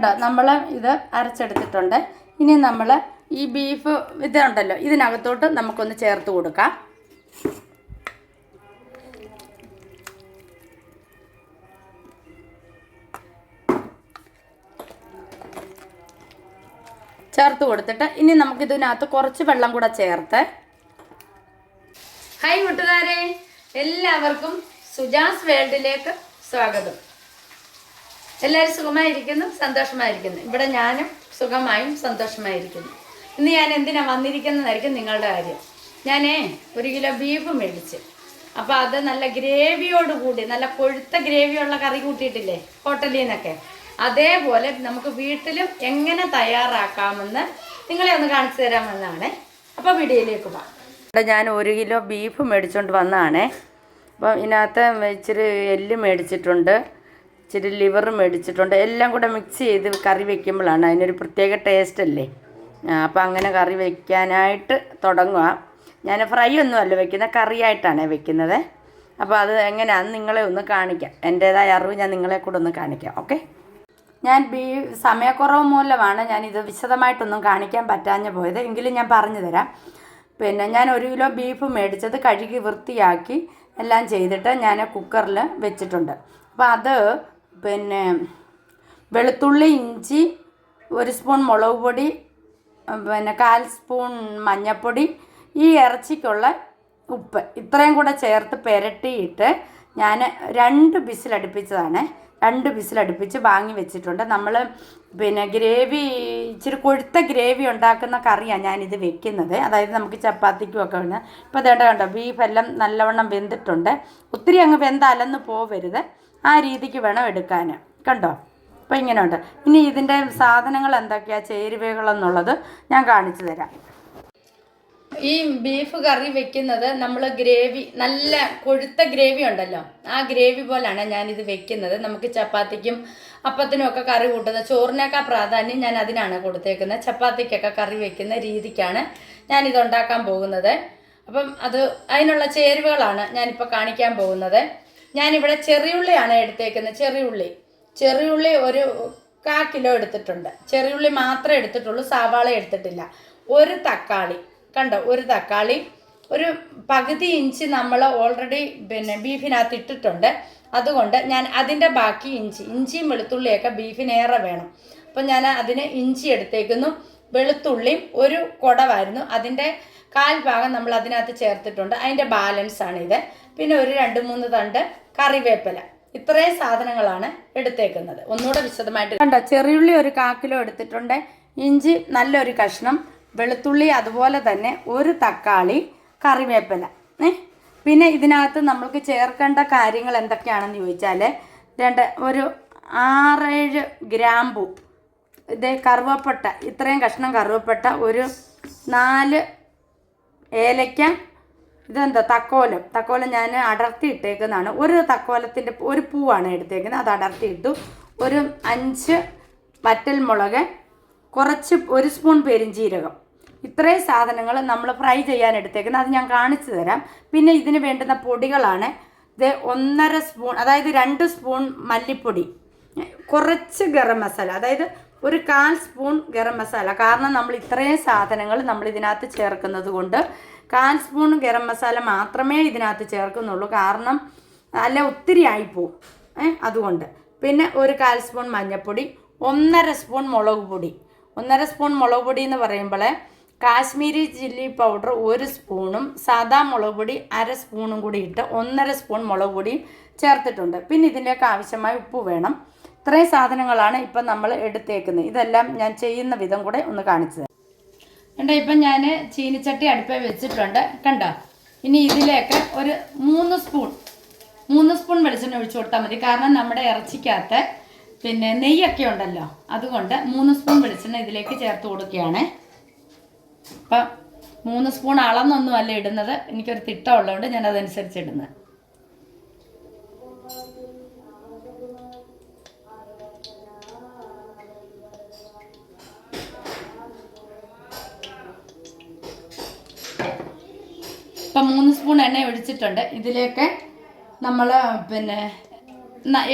കേട്ടോ നമ്മൾ ഇത് അരച്ചെടുത്തിട്ടുണ്ട്. ഇനി നമ്മൾ ഈ ബീഫ് ഇതുണ്ടല്ലോ ഇതിനകത്തോട്ട് നമുക്കൊന്ന് ചേർത്ത് കൊടുക്കാം. ചേർത്ത് കൊടുത്തിട്ട് ഇനി നമുക്ക് ഇതിനകത്ത് കുറച്ച് വെള്ളം കൂടെ ചേർത്ത്. ഹൈ കൂട്ടുകാരെ എല്ലാവർക്കും സുജാസ് വേൾഡിലേക്ക് സ്വാഗതം. എല്ലാവരും സുഖമായിരിക്കുന്നു സന്തോഷമായിരിക്കുന്നു. ഇവിടെ ഞാനും സുഖമായും സന്തോഷമായിരിക്കുന്നു. ഇന്ന് ഞാൻ എന്തിനാ വന്നിരിക്കുന്നതായിരിക്കും നിങ്ങളുടെ കാര്യം. ഞാനേ ഒരു കിലോ ബീഫ് മേടിച്ച്. അപ്പോൾ അത് നല്ല ഗ്രേവിയോട് കൂടി നല്ല കൊഴുത്ത ഗ്രേവിയുള്ള കറി കൂട്ടിയിട്ടില്ലേ ഹോട്ടലിൽ നിന്നൊക്കെ അതേപോലെ നമുക്ക് വീട്ടിലും എങ്ങനെ തയ്യാറാക്കാമെന്ന് നിങ്ങളെ ഒന്ന് കാണിച്ചു തരാമെന്നാണ്. അപ്പോൾ വീഡിയോയിലേക്ക് പോകാം. ഇവിടെ ഞാൻ ഒരു കിലോ ബീഫ് മേടിച്ചുകൊണ്ട് വന്നതാണേ അപ്പം ഇതിനകത്ത് ഇച്ചിരി എല്ല് മേടിച്ചിട്ടുണ്ട്. ഇച്ചിരി ലിവർ മേടിച്ചിട്ടുണ്ട്. എല്ലാം കൂടെ മിക്സ് ചെയ്ത് കറി വെക്കുമ്പോഴാണ് അതിനൊരു പ്രത്യേക ടേസ്റ്റ് അല്ലേ? അപ്പോൾ അങ്ങനെ കറി വെക്കാനായിട്ട് തുടങ്ങുക. ഞാൻ ഫ്രൈ ഒന്നും അല്ല വെക്കുന്നത് കറിയായിട്ടാണ് വെക്കുന്നത്. അപ്പോൾ അത് എങ്ങനെയാണെന്ന് നിങ്ങളെ ഒന്ന് കാണിക്കാം. എന്റേതായ അറിവ് ഞാൻ നിങ്ങളെ കൂടെ ഒന്ന് കാണിക്കാം ഓക്കെ? ഞാൻ ബീ സമയക്കുറവ് മൂലമാണ് ഞാനിത് വിശദമായിട്ടൊന്നും കാണിക്കാൻ പറ്റാഞ്ഞു പോയത്. എങ്കിലും ഞാൻ പറഞ്ഞു തരാം. പിന്നെ ഞാൻ ഒരു കിലോ ബീഫ് മേടിച്ചത് കഴുകി വൃത്തിയാക്കി എല്ലാം ചെയ്തിട്ട് ഞാൻ കുക്കറിൽ വെച്ചിട്ടുണ്ട്. അപ്പോൾ അത് പിന്നെ വെളുത്തുള്ളി ഇഞ്ചി ഒരു സ്പൂൺ മുളക് പൊടി പിന്നെ കാൽ സ്പൂൺ മഞ്ഞൾപ്പൊടി ഈ ഇറച്ചിക്കുള്ള ഉപ്പ്. ഇത്രയും കൂടെ ചേർത്ത് പുരട്ടിയിട്ട് ഞാൻ രണ്ട് ബിസിലടുപ്പിച്ചതാണ് രണ്ട് ബിസിലടുപ്പിച്ച് വാങ്ങി വെച്ചിട്ടുണ്ട്. നമ്മൾ പിന്നെ ഗ്രേവി ഇച്ചിരി കൊഴുത്ത ഗ്രേവി ഉണ്ടാക്കുന്ന കറിയാണ് ഞാനിത് വെക്കുന്നത്. അതായത് നമുക്ക് ചപ്പാത്തിക്കും ഒക്കെ വേണം ഇപ്പോൾ അതേണ്ട കണ്ടോ ബീഫെല്ലാം നല്ലവണ്ണം വെന്തിട്ടുണ്ട്. ഒത്തിരി അങ്ങ് വെന്ത് അലന്ന് പോവരുത്. ആ രീതിക്ക് വേണം എടുക്കാൻ കണ്ടോ? അപ്പോൾ ഇങ്ങനെ ഉണ്ട് ഇനി ഇതിന്റെ സാധനങ്ങൾ എന്തൊക്കെയാണ് ചേരുവകളെന്നുള്ളത് ഞാൻ കാണിച്ചു തരാം. ഈ ബീഫ് കറി വെക്കുന്നത് നമ്മൾ ഗ്രേവി നല്ല കൊഴുത്ത ഗ്രേവി ഉണ്ടല്ലോ. ആ ഗ്രേവി പോലാണ് ഞാനിത് വെക്കുന്നത്. നമുക്ക് ചപ്പാത്തിക്കും അപ്പത്തിനും ഒക്കെ കറി കൂട്ടുന്നത് ചോറിനേക്കാൾ പ്രാധാന്യം ഞാൻ അതിനാണ് കൊടുത്തേക്കുന്നത്. ചപ്പാത്തിക്കൊക്കെ കറി വെക്കുന്ന രീതിക്കാണ് ഞാനിത് ഉണ്ടാക്കാൻ പോകുന്നത്. അപ്പം അത് അതിനുള്ള ചേരുവകളാണ് ഞാനിപ്പോൾ കാണിക്കാൻ പോകുന്നത്. ഞാനിവിടെ ചെറിയുള്ളിയാണ് എടുത്തേക്കുന്നത് ചെറിയുള്ളി. ചെറിയുള്ളി ഒരു കാ കിലോ എടുത്തിട്ടുണ്ട്. ചെറിയുള്ളി മാത്രമേ എടുത്തിട്ടുള്ളൂ സവാള എടുത്തിട്ടില്ല. ഒരു തക്കാളി കണ്ടോ? ഒരു തക്കാളി ഒരു പകുതി ഇഞ്ച് നമ്മൾ ഓൾറെഡി പിന്നെ ബീഫിനകത്ത് ഇട്ടിട്ടുണ്ട്. അതുകൊണ്ട് ഞാൻ അതിന്റെ ബാക്കി ഇഞ്ചി ഇഞ്ചിയും വെളുത്തുള്ളിയൊക്കെ ബീഫിനേറെ വേണം. അപ്പം ഞാൻ അതിന് ഇഞ്ചി എടുത്തേക്കുന്നു. വെളുത്തുള്ളിയും ഒരു കുടവായിരുന്നു. അതിന്റെ കാൽ ഭാഗം നമ്മൾ അതിനകത്ത് ചേർത്തിട്ടുണ്ട്. അതിന്റെ ബാലൻസ് ആണ് ഇത് പിന്നെ ഒരു രണ്ട് മൂന്ന് തണ്ട് കറിവേപ്പില. ഇത്രയും സാധനങ്ങളാണ് എടുത്തേക്കുന്നത്. ഒന്നുകൂടെ വിശദമായിട്ട് കണ്ടോ ചെറിയുള്ളി ഒരു കാക്കിലോ എടുത്തിട്ടുണ്ട്. ഇഞ്ചി നല്ലൊരു കഷ്ണം. വെളുത്തുള്ളി അതുപോലെ തന്നെ ഒരു തക്കാളി കറിവേപ്പില. ഏ? പിന്നെ ഇതിനകത്ത് നമ്മൾക്ക് ചേർക്കേണ്ട കാര്യങ്ങൾ എന്തൊക്കെയാണെന്ന് ചോദിച്ചാൽ രണ്ട് ഒരു ആറേഴ് ഗ്രാമ്പു. ഇത് കറുവപ്പട്ട. ഇത്രയും കഷ്ണം കറുവപ്പട്ട. ഒരു നാല് ഏലയ്ക്ക ഇതെന്താ തക്കോലം. തക്കോലം ഞാൻ അടർത്തി ഇട്ടേക്കുന്നതാണ് ഒരു തക്കോലത്തിന്റെ ഒരു പൂവാണ് എടുത്തേക്കുന്നത്. അത് അടർത്തി ഇട്ടു ഒരു അഞ്ച് വറ്റൽ മുളക് കുറച്ച് ഒരു സ്പൂൺ പെരിഞ്ചീരകം. ഇത്രയും സാധനങ്ങൾ നമ്മൾ ഫ്രൈ ചെയ്യാൻ എടുത്തേക്കുന്നത്. അത് ഞാൻ കാണിച്ചു തരാം. പിന്നെ ഇതിന് വേണ്ടുന്ന പൊടികളാണ്. ഇത് ഒന്നര സ്പൂൺ അതായത് രണ്ട് സ്പൂൺ മല്ലിപ്പൊടി. കുറച്ച് ഗരം മസാല. അതായത് ഒരു കാൽ സ്പൂൺ ഗരം മസാല. കാരണം നമ്മൾ ഇത്രയും സാധനങ്ങൾ നമ്മൾ ഇതിനകത്ത് ചേർക്കുന്നത് കൊണ്ട് കാൽ സ്പൂൺ ഗരം മസാല മാത്രമേ ഇതിനകത്ത് ചേർക്കുന്നുള്ളൂ. കാരണം അല്ല ഒത്തിരി ആയിപ്പോവും. അതുകൊണ്ട്. പിന്നെ ഒരു കാൽ സ്പൂൺ മഞ്ഞൾപ്പൊടി ഒന്നര സ്പൂൺ മുളക് പൊടി. ഒന്നര സ്പൂൺ മുളക് പൊടി എന്ന് പറയുമ്പോൾ കാശ്മീരി ചില്ലി പൗഡർ ഒരു സ്പൂണും സാദാ മുളക് പൊടി അര സ്പൂണും കൂടി ഇട്ട് ഒന്നര സ്പൂൺ മുളക് പൊടിയും ചേർത്തിട്ടുണ്ട്. പിന്നെ ഇതിന്റെയൊക്കെ ആവശ്യമായ ഉപ്പ് വേണം. ഇത്രയും സാധനങ്ങളാണ് ഇപ്പം നമ്മൾ എടുത്തേക്കുന്നത്. ഇതെല്ലാം ഞാൻ ചെയ്യുന്ന വിധം കൂടെ ഒന്ന് കാണിച്ചു കണ്ട ഇപ്പം ഞാൻ ചീനിച്ചട്ടി അടുപ്പേ വെച്ചിട്ടുണ്ട്. കണ്ടോ? ഇനി ഇതിലേക്ക് ഒരു മൂന്ന് സ്പൂൺ മൂന്ന് സ്പൂൺ വെളിച്ചെണ്ണ ഒഴിച്ചു കൊടുത്താൽ മതി. കാരണം നമ്മുടെ ഇറച്ചിക്കകത്ത് പിന്നെ നെയ്യൊക്കെ ഉണ്ടല്ലോ. അതുകൊണ്ട് മൂന്ന് സ്പൂൺ വെളിച്ചെണ്ണ ഇതിലേക്ക് ചേർത്ത് കൊടുക്കുകയാണ്. അപ്പം മൂന്ന് സ്പൂൺ അളന്നൊന്നും അല്ല ഇടുന്നത്. എനിക്കൊരു തിട്ടം ഉള്ളതുകൊണ്ട് ഞാൻ അതനുസരിച്ച് ഇടുന്നത്. ഇപ്പം മൂന്ന് സ്പൂൺ എണ്ണ ഒഴിച്ചിട്ടുണ്ട്. ഇതിലേക്ക് നമ്മൾ പിന്നെ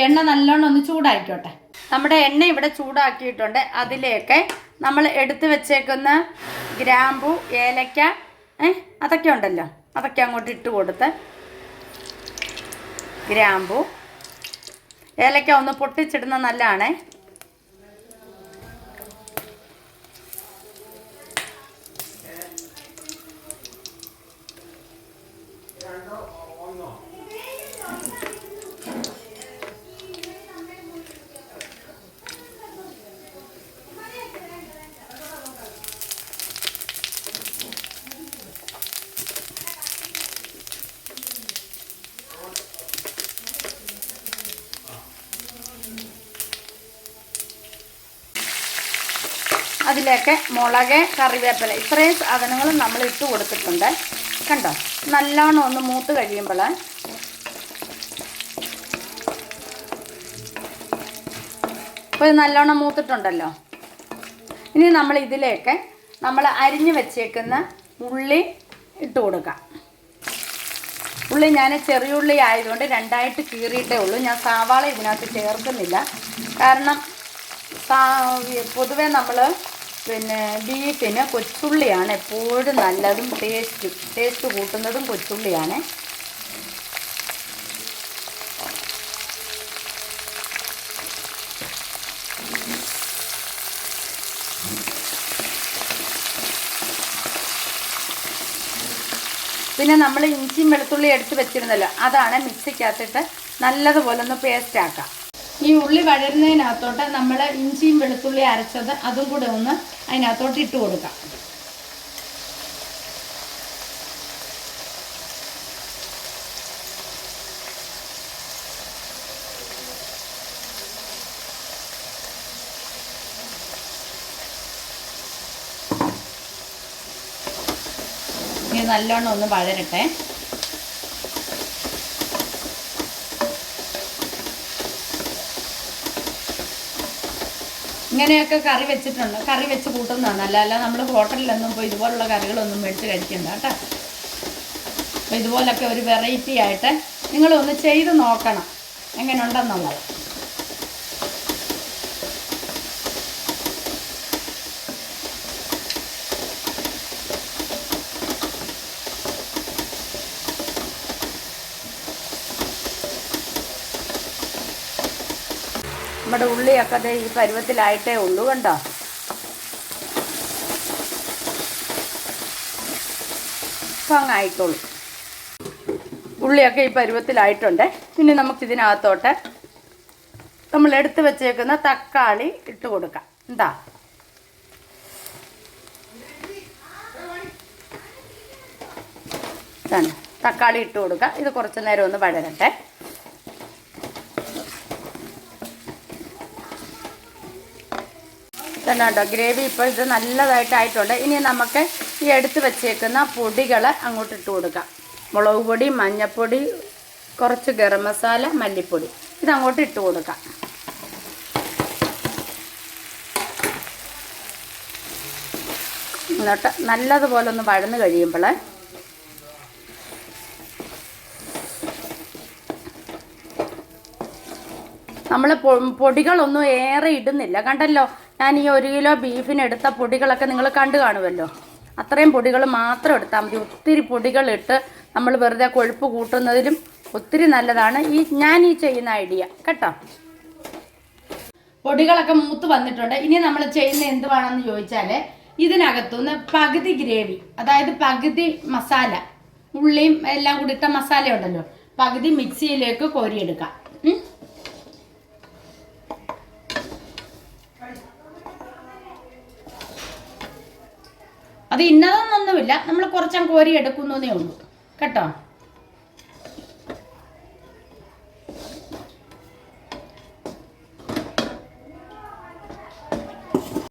എണ്ണ നല്ലോണം ഒന്ന് ചൂടായിക്കോട്ടെ. നമ്മുടെ എണ്ണ ഇവിടെ ചൂടാക്കിയിട്ടുണ്ട്. അതിലേക്ക് നമ്മൾ എടുത്തു വെച്ചേക്കുന്ന ഗ്രാമ്പു ഏലക്ക അതൊക്കെ ഉണ്ടല്ലോ. അതൊക്കെ അങ്ങോട്ട് ഇട്ട് കൊടുത്ത് ഗ്രാമ്പു ഏലക്ക ഒന്ന് പൊട്ടിച്ചിടുന്ന നല്ലതാണേ. അതിലേക്ക് മുളക് കറിവേപ്പില ഇത്രയും സാധനങ്ങൾ നമ്മൾ ഇട്ട് കൊടുത്തിട്ടുണ്ട്. കണ്ടോ? നല്ലോണം ഒന്ന് മൂത്ത് കഴിയുമ്പോൾ ഇപ്പോൾ ഇത് നല്ലോണം മൂത്തിട്ടുണ്ടല്ലോ. ഇനി നമ്മൾ ഇതിലേക്ക് നമ്മൾ അരിഞ്ഞു വെച്ചേക്കുന്ന ഉള്ളി ഇട്ട് കൊടുക്കാം. ഉള്ളി ഞാൻ ചെറിയുള്ളി ആയതുകൊണ്ട് രണ്ടായിട്ട് കീറിയിട്ടേ ഉള്ളൂ. ഞാൻ സവാള ഇതിനകത്ത് ചേർക്കുന്നില്ല. കാരണം പൊതുവേ നമ്മൾ പിന്നെ ബീഫിന് കൊച്ചുള്ളിയാണ് എപ്പോഴും നല്ലതും ടേസ്റ്റ് ടേസ്റ്റ് കൂട്ടുന്നതും കൊച്ചുള്ളിയാണ്. പിന്നെ നമ്മൾ ഇഞ്ചിയും വെളുത്തുള്ളി എടുത്ത് വെച്ചിരുന്നല്ലോ അതാണ് മിക്സിക്കകത്തിട്ട് നല്ലതുപോലെ ഒന്ന് പേസ്റ്റ് ഈ ഉള്ളി വഴരുന്നതിനകത്തോട്ട് നമ്മൾ ഇഞ്ചിയും വെളുത്തുള്ളി അരച്ചത് അതും കൂടെ ഒന്ന് അതിനകത്തോട്ട് ഇട്ട് കൊടുക്കാം. ഇത് നല്ലോണം ഒന്ന് വഴരട്ടെ. ഇങ്ങനെയൊക്കെ കറി വെച്ചിട്ടുണ്ട്. കറി വെച്ച് കൂട്ടുന്നതാണ്. അല്ല നമ്മൾ ഹോട്ടലിലൊന്നും പോയി ഇതുപോലുള്ള കറികളൊന്നും മേടിച്ച് കഴിക്കണ്ട കേട്ടോ. അപ്പോൾ ഇതുപോലൊക്കെ ഒരു വെറൈറ്റി ആയിട്ട് നിങ്ങളൊന്ന് ചെയ്ത് നോക്കണം. എങ്ങനെയുണ്ടെന്നുള്ളത്. നമ്മുടെ ഉള്ളിയൊക്കെ ദേ ഈ പരുവത്തിലായിട്ടേ ഉള്ളൂ കണ്ടോ? ആയിക്കോളും ഉള്ളിയൊക്കെ ഈ പരുവത്തിലായിട്ടുണ്ട്. ഇനി നമുക്കിതിനകത്തോട്ട് നമ്മൾ എടുത്തു വെച്ചേക്കുന്ന തക്കാളി ഇട്ട് കൊടുക്കാം. എന്താ? തക്കാളി ഇട്ട് കൊടുക്കുക ഇത് കുറച്ച് നേരം ഒന്ന് വഴരട്ടെ തന്നെ കേട്ടോ ഗ്രേവി ഇപ്പോൾ ഇത് നല്ലതായിട്ടായിട്ടുണ്ട്. ഇനി നമുക്ക് ഈ എടുത്ത് വെച്ചേക്കുന്ന പൊടികൾ അങ്ങോട്ട് ഇട്ട് കൊടുക്കാം. മുളക് പൊടി മഞ്ഞൾപ്പൊടി കുറച്ച് ഗരം മസാല മല്ലിപ്പൊടി. ഇതങ്ങോട്ട് ഇട്ട് കൊടുക്കാം. എന്നിട്ട് നല്ലതുപോലെ ഒന്ന് വഴന്ന് കഴിയുമ്പോൾ നമ്മൾ പൊടികളൊന്നും ഏറെ ഇടുന്നില്ല. കണ്ടല്ലോ? ഞാൻ ഈ ഒരു കിലോ ബീഫിന് എടുത്ത പൊടികളൊക്കെ നിങ്ങൾ കണ്ടു കാണുമല്ലോ. അത്രയും പൊടികൾ മാത്രം എടുത്താൽ മതി. ഒത്തിരി പൊടികളിട്ട് നമ്മൾ വെറുതെ കൊഴുപ്പ് കൂട്ടുന്നതിലും ഒത്തിരി നല്ലതാണ്. ഈ ഞാൻ ഈ ചെയ്യുന്ന ഐഡിയ. കേട്ടോ? പൊടികളൊക്കെ മൂത്ത് വന്നിട്ടുണ്ട്. ഇനി നമ്മൾ ചെയ്യുന്ന എന്തുവാണെന്ന് ചോദിച്ചാൽ ഇതിനകത്തുനിന്ന് പകുതി ഗ്രേവി അതായത് പകുതി മസാല ഉള്ളിയും എല്ലാം കൂടി ഇട്ട മസാല ഉണ്ടല്ലോ പകുതി മിക്സിയിലേക്ക് കോരിയെടുക്കാം. അത് ഇന്നതൊന്നൊന്നുമില്ല. നമ്മൾ കുറച്ചും കോരി എടുക്കുന്നതേ ഉള്ളൂ. കേട്ടോ?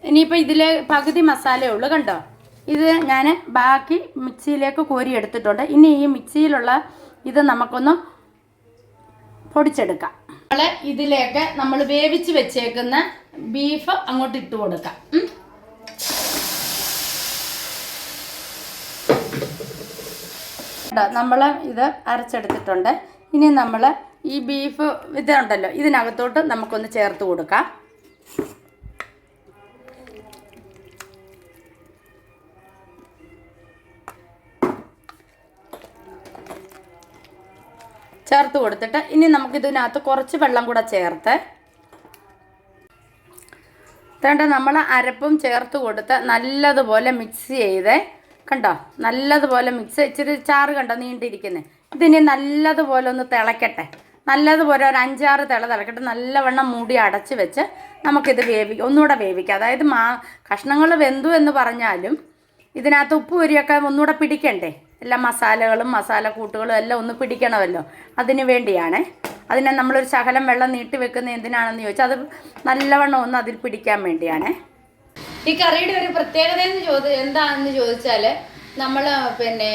ഇനിയിപ്പോൾ ഇതിൽ പകുതി മസാലയേ ഉള്ളൂ കണ്ടോ? ഇത് ഞാൻ ബാക്കി മിക്സിയിലേക്ക് കോരി എടുത്തിട്ടുണ്ട്. ഇനി ഈ മിക്സിയിലുള്ള ഇത് നമുക്കൊന്ന് പൊടിച്ചെടുക്കാം. നമ്മൾ ഇതിലേക്ക് നമ്മൾ വേവിച്ച് വെച്ചേക്കുന്ന ബീഫ് അങ്ങോട്ട് ഇട്ട് കൊടുക്കാം. നമ്മൾ ഇത് അരച്ചെടുത്തിട്ടുണ്ട്. ഇനി നമ്മൾ ഈ ബീഫ് ഇതുണ്ടല്ലോ ഇതിനകത്തോട്ട് നമുക്കൊന്ന് ചേർത്ത് കൊടുക്കാം. ചേർത്ത് കൊടുത്തിട്ട് ഇനി നമുക്ക് ഇതിനകത്ത് കുറച്ച് വെള്ളം കൂടെ ചേർത്ത്. വേണ്ട നമ്മൾ അരപ്പും ചേർത്ത് കൊടുത്ത് നല്ലതുപോലെ മിക്സ് ചെയ്ത് കണ്ടോ? നല്ലതുപോലെ മിക്സ് ഇച്ചിരി ചാറ് കണ്ടോ നീണ്ടിരിക്കുന്നത് ഇതിനി നല്ലതുപോലെ ഒന്ന് തിളക്കട്ടെ. നല്ലതുപോലെ ഒരു അഞ്ചാറ് തിള തിളക്കട്ടെ. നല്ലവണ്ണം മൂടി അടച്ച് വെച്ച് നമുക്കിത് വേവി ഒന്നുകൂടെ വേവിക്കാം. അതായത് മാ കഷ്ണങ്ങൾ വെന്തു എന്ന് പറഞ്ഞാലും ഇതിനകത്ത് ഉപ്പ് ഉരിയൊക്കെ ഒന്നുകൂടെ പിടിക്കണ്ടേ? എല്ലാ മസാലകളും മസാല കൂട്ടുകളും എല്ലാം ഒന്ന് പിടിക്കണമല്ലോ. അതിന് വേണ്ടിയാണ്. അതിനെ നമ്മളൊരു ശകലം വെള്ളം നീട്ടി വെക്കുന്നത് എന്തിനാണെന്ന് ചോദിച്ചാൽ അത് നല്ലവണ്ണം ഒന്ന് അതിൽ പിടിക്കാൻ വേണ്ടിയാണ്. ഈ കറിയുടെ ഒരു പ്രത്യേകത എന്ന് ചോദി എന്താണെന്ന് ചോദിച്ചാൽ നമ്മൾ പിന്നെ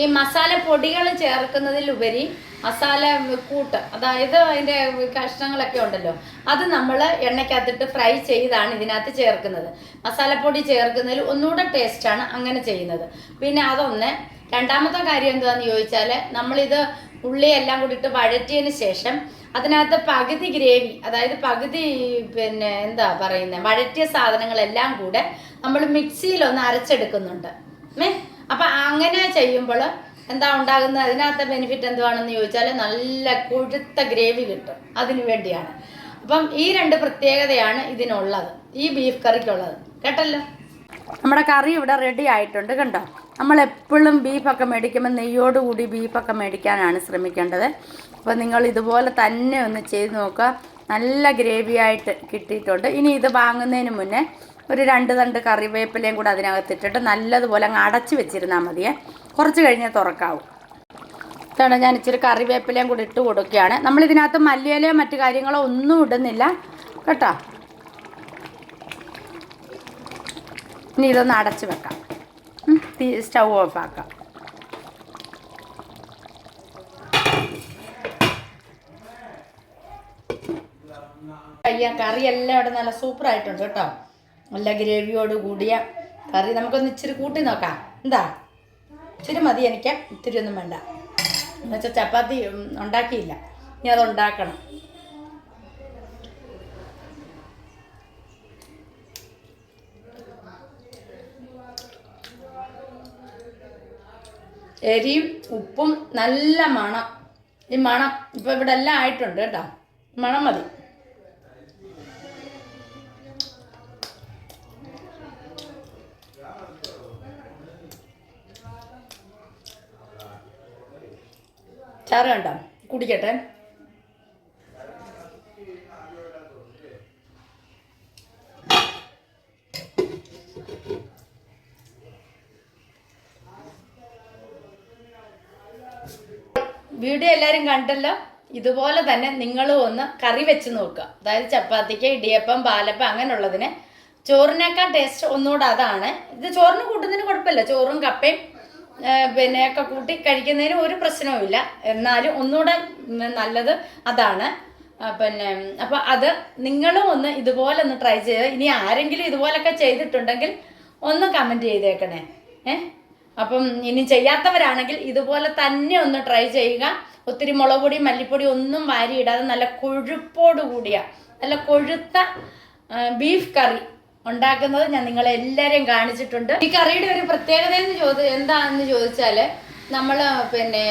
ഈ മസാല പൊടികൾ ചേർക്കുന്നതിലുപരി മസാല കൂട്ട് അതായത് അതിന്റെ കഷ്ണങ്ങളൊക്കെ ഉണ്ടല്ലോ അത് നമ്മൾ എണ്ണയ്ക്കകത്തിട്ട് ഫ്രൈ ചെയ്താണ് ഇതിനകത്ത് ചേർക്കുന്നത്. മസാലപ്പൊടി ചേർക്കുന്നതിൽ ഒന്നുകൂടെ ടേസ്റ്റാണ് അങ്ങനെ ചെയ്യുന്നത്. പിന്നെ അതൊന്ന് രണ്ടാമത്തെ കാര്യം എന്താണെന്ന് ചോദിച്ചാൽ നമ്മളിത് ഉള്ളി എല്ലാം കൂടി ഇട്ട് വഴറ്റിയതിന് ശേഷം അതിനകത്ത് പകുതി ഗ്രേവി അതായത് പകുതി പിന്നെ എന്താ പറയുന്നത് വഴറ്റിയ സാധനങ്ങളെല്ലാം കൂടെ നമ്മൾ മിക്സിയിലൊന്ന് അരച്ചെടുക്കുന്നുണ്ട്. ഏ അപ്പം അങ്ങനെ ചെയ്യുമ്പോൾ എന്താ ഉണ്ടാകുന്നത് അതിനകത്തെ ബെനിഫിറ്റ് എന്തുവാണെന്ന് ചോദിച്ചാൽ നല്ല കൊഴുത്ത ഗ്രേവി കിട്ടും അതിനു വേണ്ടിയാണ്. അപ്പം ഈ രണ്ട് പ്രത്യേകതയാണ് ഇതിനുള്ളത് ഈ ബീഫ് കറിക്കുള്ളത് കേട്ടല്ലോ? നമ്മുടെ കറി ഇവിടെ റെഡി ആയിട്ടുണ്ട് കണ്ടോ? നമ്മൾ എപ്പോഴും ബീഫൊക്കെ മേടിക്കുമ്പോൾ നെയ്യോടുകൂടി ബീഫൊക്കെ മേടിക്കാനാണ് ശ്രമിക്കേണ്ടത്. അപ്പോൾ നിങ്ങൾ ഇതുപോലെ തന്നെ ഒന്ന് ചെയ്ത് നോക്കുക. നല്ല ഗ്രേവി ആയിട്ട് കിട്ടിയിട്ടുണ്ട്. ഇനി ഇത് വാങ്ങുന്നതിന് മുന്നേ ഒരു രണ്ട് തണ്ട് കറിവേപ്പിലയും കൂടെ അതിനകത്തിട്ടിട്ട് നല്ലതുപോലെ അങ്ങ് അടച്ച് വെച്ചിരുന്നാൽ മതിയേ. കുറച്ച് കഴിഞ്ഞാൽ തുറക്കാവും. ഇതാണ് ഞാൻ ഇച്ചിരി കറിവേപ്പിലയും കൂടി ഇട്ട് കൊടുക്കുകയാണ്. നമ്മൾ ഇതിനകത്ത് മല്ലിയിലയോ മറ്റു കാര്യങ്ങളോ ഒന്നും ഇടുന്നില്ല. കേട്ടോ? ഇനി ഇതൊന്ന് അടച്ച് വെക്കാം. സ്റ്റൗ ഓഫ് അയ്യ കറി എല്ലാം ഇവിടെ നല്ല സൂപ്പർ ആയിട്ടുണ്ട് കേട്ടോ. നല്ല ഗ്രേവിയോട് കൂടിയ കറി. നമുക്കൊന്ന് ഇച്ചിരി കൂട്ടി നോക്കാം. എന്താ? ഇച്ചിരി മതി എനിക്ക്. ഇത്തിരി ഒന്നും വേണ്ട. എന്നുവെച്ചാൽ ചപ്പാത്തി ഉണ്ടാക്കിയില്ല. ഇനി അത് ഉണ്ടാക്കണം. എരിയും ഉപ്പും നല്ല മണം. ഈ മണം ഇപ്പം ഇവിടെ എല്ലാം ആയിട്ടുണ്ട് കേട്ടോ. മണം മതി. ചാറ് കണ്ടോ? കുടിക്കട്ടെ. വീഡിയോ എല്ലാവരും കണ്ടല്ലോ? ഇതുപോലെ തന്നെ നിങ്ങളും ഒന്ന് കറി വെച്ച് നോക്കുക. അതായത് ചപ്പാത്തിക്ക് ഇടിയപ്പം പാലപ്പം അങ്ങനെയുള്ളതിന്. ചോറിനേക്കാൾ ടേസ്റ്റ് ഒന്നുകൂടെ അതാണ്. ഇത് ചോറിന് കൂട്ടുന്നതിന് കുഴപ്പമില്ല. ചോറും കപ്പയും പിന്നെ ഒക്കെ കൂട്ടി കഴിക്കുന്നതിന് ഒരു പ്രശ്നവുമില്ല. എന്നാലും ഒന്നുകൂടെ നല്ലത് അതാണ്. പിന്നെ അപ്പോൾ അത് നിങ്ങളും ഒന്ന് ഇതുപോലെ ഒന്ന് ട്രൈ ചെയ്ത് ഇനി ആരെങ്കിലും ഇതുപോലൊക്കെ ചെയ്തിട്ടുണ്ടെങ്കിൽ ഒന്ന് കമന്റ് ചെയ്തേക്കണേ. ഏ? അപ്പം ഇനി ചെയ്യാത്തവരാണെങ്കിൽ ഇതുപോലെ തന്നെ ഒന്ന് ട്രൈ ചെയ്യുക. ഒത്തിരി മുളക് പൊടി മല്ലിപ്പൊടി ഒന്നും വാരിയിടാതെ നല്ല കൊഴുപ്പോട് കൂടിയ നല്ല കൊഴുത്ത ബീഫ് കറി ഉണ്ടാക്കുന്നത് ഞാൻ നിങ്ങളെ കാണിച്ചിട്ടുണ്ട്. ഈ കറിയുടെ ഒരു പ്രത്യേകത എന്ന് ചോദി എന്താണെന്ന് ചോദിച്ചാൽ നമ്മൾ പിന്നെ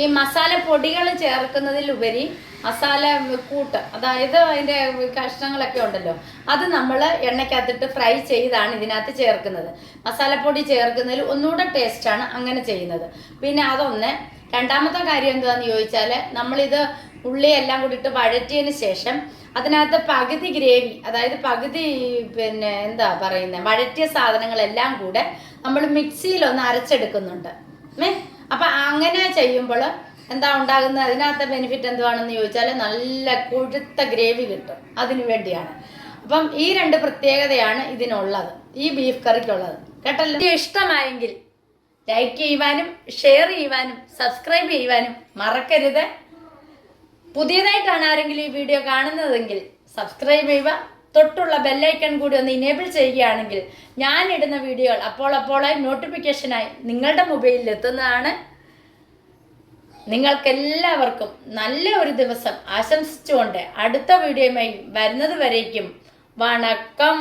ഈ മസാല പൊടികൾ ചേർക്കുന്നതിലുപരി മസാല കൂട്ട് അതായത് അതിന്റെ കഷ്ണങ്ങളൊക്കെ ഉണ്ടല്ലോ അത് നമ്മൾ എണ്ണയ്ക്കകത്തിട്ട് ഫ്രൈ ചെയ്താണ് ഇതിനകത്ത് ചേർക്കുന്നത്. മസാലപ്പൊടി ചേർക്കുന്നതിൽ ഒന്നുകൂടെ ടേസ്റ്റാണ് അങ്ങനെ ചെയ്യുന്നത്. പിന്നെ അതൊന്ന് രണ്ടാമത്തെ കാര്യം എന്താണെന്ന് ചോദിച്ചാൽ നമ്മളിത് ഉള്ളി എല്ലാം കൂടിയിട്ട് വഴറ്റിയതിന് ശേഷം അതിനകത്ത് പകുതി ഗ്രേവി അതായത് പകുതി പിന്നെ എന്താ പറയുന്നത് വഴറ്റിയ സാധനങ്ങളെല്ലാം കൂടെ നമ്മൾ മിക്സിയിലൊന്ന് അരച്ചെടുക്കുന്നുണ്ട്. ഏ അപ്പൊ അങ്ങനെ ചെയ്യുമ്പോൾ എന്താ ഉണ്ടാകുന്നത്? അതിനകത്തെ ബെനിഫിറ്റ് എന്തുവാണെന്ന് ചോദിച്ചാൽ നല്ല കൊഴുത്ത ഗ്രേവി കിട്ടും അതിനു വേണ്ടിയാണ്. അപ്പം ഈ രണ്ട് പ്രത്യേകതയാണ് ഇതിനുള്ളത് ഈ ബീഫ് കറിക്കുള്ളത് കേട്ടല്ലോ? ഇഷ്ടമായെങ്കിൽ ലൈക്ക് ചെയ്യുവാനും ഷെയർ ചെയ്യുവാനും സബ്സ്ക്രൈബ് ചെയ്യുവാനും മറക്കരുത്. പുതിയതായിട്ടാണ് ആരെങ്കിലും ഈ വീഡിയോ കാണുന്നതെങ്കിൽ സബ്സ്ക്രൈബ് ചെയ്യുക. തൊട്ടുള്ള ബെല്ലൈക്കൺ കൂടി ഒന്ന് ഇനേബിൾ ചെയ്യുകയാണെങ്കിൽ ഞാൻ ഇടുന്ന വീഡിയോകൾ അപ്പോൾ അപ്പോളായി നോട്ടിഫിക്കേഷനായി നിങ്ങളുടെ മൊബൈലിൽ എത്തുന്നതാണ്. നിങ്ങൾക്കെല്ലാവർക്കും നല്ല ഒരു ദിവസം ആശംസിച്ചുകൊണ്ട് അടുത്ത വീഡിയോയുമായി വരുന്നത് വരേക്കും. വണക്കം.